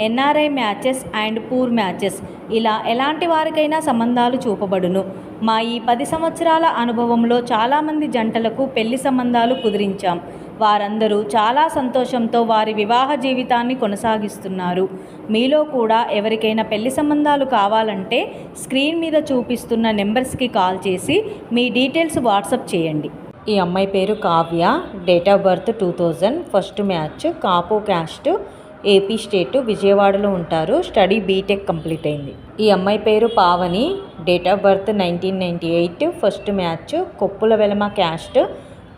NRI matches and poor matches. ఇలా ఎలాంటి వారికైనా సంబంధాలు చూపబడును. మా ఈ పది సంవత్సరాల అనుభవంలో చాలామంది జంటలకు పెళ్ళి సంబంధాలు కుదిరించాం. వారందరూ చాలా సంతోషంతో వారి వివాహ జీవితాన్ని కొనసాగిస్తున్నారు. మీలో కూడా ఎవరికైనా పెళ్ళి సంబంధాలు కావాలంటే స్క్రీన్ మీద చూపిస్తున్న నెంబర్స్కి కాల్ చేసి మీ డీటెయిల్స్ వాట్సప్ చేయండి. ఈ అమ్మాయి పేరు Kavya. Date of birth two thousand. First match Kapu caste AP state విజయవాడలో ఉంటారు. స్టడీ బీటెక్ కంప్లీట్ అయింది. ఈ అమ్మాయి పేరు Pavani. Date of birth nineteen ninety eight. First match Koppula Velama caste.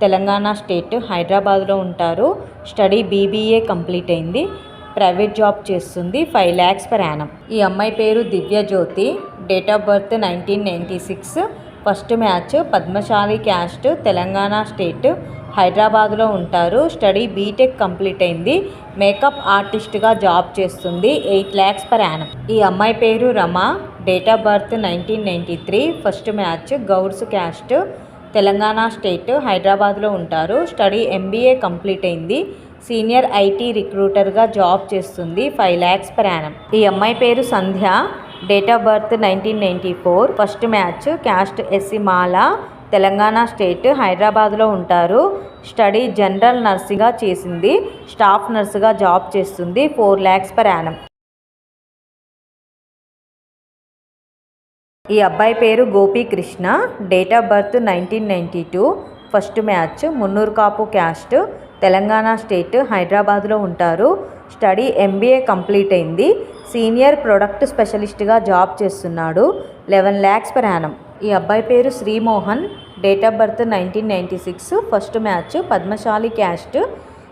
Telangana state హైదరాబాద్లో ఉంటారు. స్టడీ బీబీఏ కంప్లీట్ అయింది. Private job చేస్తుంది. Five lakhs per annum. ఈ అమ్మాయి పేరు Divya Jyothi date of birth nineteen ninety six. First match Padmashali caste. Telangana state హైదరాబాద్లో ఉంటారు. Study BTech complete అయింది. మేకప్ ఆర్టిస్ట్గా జాబ్ చేస్తుంది. Eight lakhs per annum. ఈ అమ్మాయి పేరు Rama. Date of birth nineteen ninety three first match Gouds caste. Telangana state హైదరాబాద్లో ఉంటారు. స్టడీ ఎంబీఏ కంప్లీట్ అయింది. సీనియర్ ఐటీ రిక్రూటర్గా జాబ్ చేస్తుంది. Five lakhs per annum. ఈ అమ్మాయి పేరు Sandhya. Date of birth nineteen ninety four first match caste SC Mala Telangana state హైదరాబాద్లో ఉంటారు. స్టడీ జనరల్ నర్సుగా చేసింది. స్టాఫ్ నర్సుగా జాబ్ చేస్తుంది. ఫోర్ ల్యాక్స్ పర్ యానం ఈ అబ్బాయి పేరు Gopikrishna date of birth nineteen ninety two first match Munnuru Kapu caste Telangana state హైదరాబాద్లో ఉంటారు. స్టడీ ఎంబీఏ కంప్లీట్ అయింది. సీనియర్ ప్రొడక్ట్ స్పెషలిస్ట్గా జాబ్ చేస్తున్నాడు. Eleven lakhs per annum. ఈ అబ్బాయి పేరు Srimohan. Date of birth nineteen ninety six. First match Padmashali caste.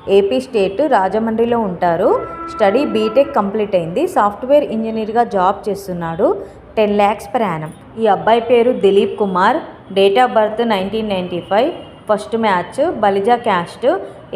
AP state రాజమండ్రిలో ఉంటారు. స్టడీ బీటెక్ కంప్లీట్ అయింది. సాఫ్ట్వేర్ ఇంజనీర్గా జాబ్ చేస్తున్నాడు. Ten lakhs per annum. ఈ అబ్బాయి పేరు Dilip Kumar. Date of birth nineteen ninety five. First match Balija caste.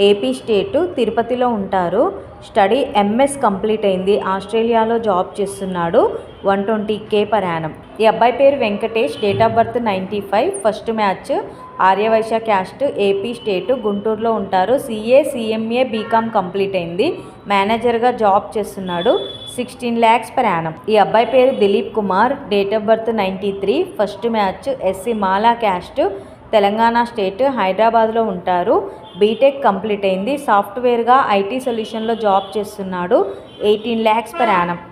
AP state తిరుపతిలో ఉంటారు. స్టడీ ఎంఎస్ కంప్లీట్ అయింది. ఆస్ట్రేలియాలో జాబ్ చేస్తున్నాడు one twenty K per annum. ఈ అబ్బాయి పేరు Venkatesh. Date of birth ninety five. First match. Aryavysya caste AP state. గుంటూరులో ఉంటారు. సిఏ సిఎంఏ బీకామ్ కంప్లీట్ అయింది. మేనేజర్గా జాబ్ చేస్తున్నాడు సిక్స్టీన్ ల్యాక్స్ పర్ యానం. ఈ అబ్బాయి పేరు Dilip Kumar. Date of birth ninety three. First match. SC Mala caste. Telangana state హైదరాబాద్లో ఉంటారు. బీటెక్ కంప్లీట్ అయింది. సాఫ్ట్వేర్గా ఐటీ సొల్యూషన్లో జాబ్ చేస్తున్నాడు. Eighteen lakhs per annum.